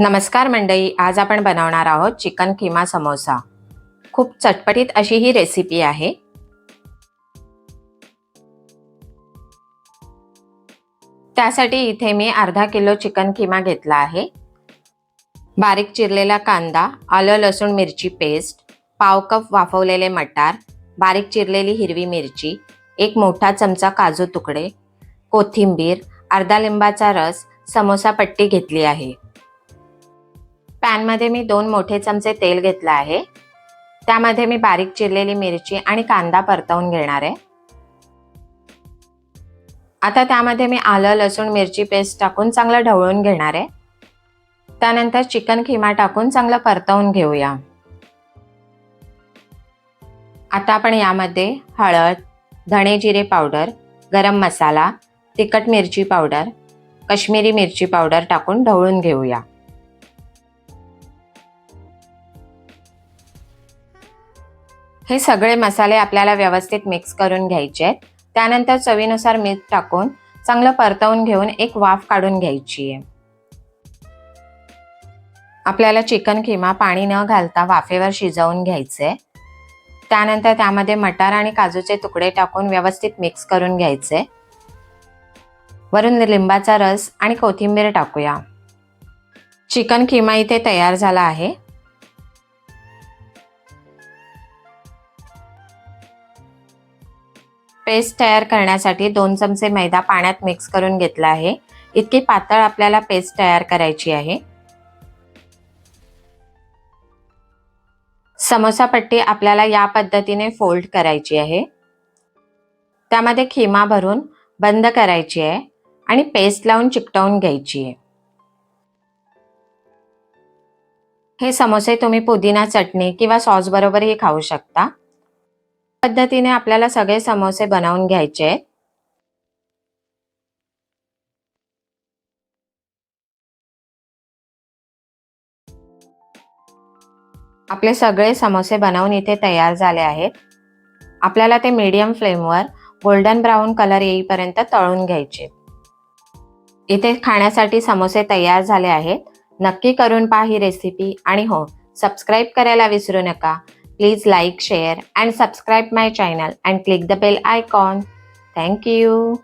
नमस्कार मंडळी आज आपण बनवणार आहोत चिकन किमा समोसा. खूप चटपटीत अशी ही रेसिपी आहे. त्यासाठी इथे मी अर्धा किलो चिकन किमा घेतला आहे. बारीक चिरलेला कांदा आलं लसूण मिरची पेस्ट पाव कप वाफवलेले मटार बारीक चिरलेली हिरवी मिरची एक मोठा चमचा काजू तुकडे कोथिंबीर अर्धा लिंबाचा रस समोसा पट्टी घेतली आहे. पॅनमध्ये मी दोन मोठे चमचे तेल घेतलं आहे. त्यामध्ये मी बारीक चिरलेली मिरची आणि कांदा परतवून घेणार आहे. आता त्यामध्ये मी आलं लसूण मिरची पेस्ट टाकून चांगलं ढवळून घेणार आहे. त्यानंतर चिकन खिमा टाकून चांगलं परतवून घेऊया. आता आपण यामध्ये हळद धणे जिरे पावडर गरम मसाला तिखट मिरची पावडर कश्मीरी मिरची पावडर टाकून ढवळून घेऊया. हे सगळे मसाले आपल्याला व्यवस्थित मिक्स करून घ्यायचे आहेत. त्यानंतर चवीनुसार मीठ टाकून चांगलं परतवून घेऊन एक वाफ काढून घ्यायची आहे. आपल्याला चिकन किमा पाणी न घालता वाफेवर शिजवून घ्यायचे त्यानंतर त्यामध्ये मटार आणि काजूचे तुकडे टाकून व्यवस्थित मिक्स करून घ्यायचे वरून लिंबाचा रस आणि कोथिंबीर टाकूया. चिकन किमा इथे तयार झाला आहे. पेस्ट तयार करण्यासाठी दोन चमचे मैदा पाण्यात मिक्स करून घेतला आहे. इतकी पातळ आपल्याला पेस्ट तयार करायची आहे. समोसा पट्टी आपल्याला या पद्धतीने फोल्ड करायची आहे. त्यामध्ये खिमा भरून बंद करायची आहे आणि पेस्ट लावून चिकटवून घ्यायची आहे. हे समोसे तुम्ही पुदिना चटणी किंवा सॉस बरोबरही खाऊ शकता. पद्धतीने आपल्याला सगळे समोसे बनवून घ्यायचे. आपले सगळे समोसे बनवून इथे तयार झाले आहेत. आपल्याला ते मीडियम फ्लेमवर गोल्डन ब्राऊन कलर येईपर्यंत तळून घ्यायचे. इथे खाण्यासाठी समोसे तयार झाले आहेत. नक्की करून पहा ही रेसिपी आणि हो सबस्क्राईब करायला विसरू नका. Please like, share and subscribe my channel and click the bell icon. Thank you.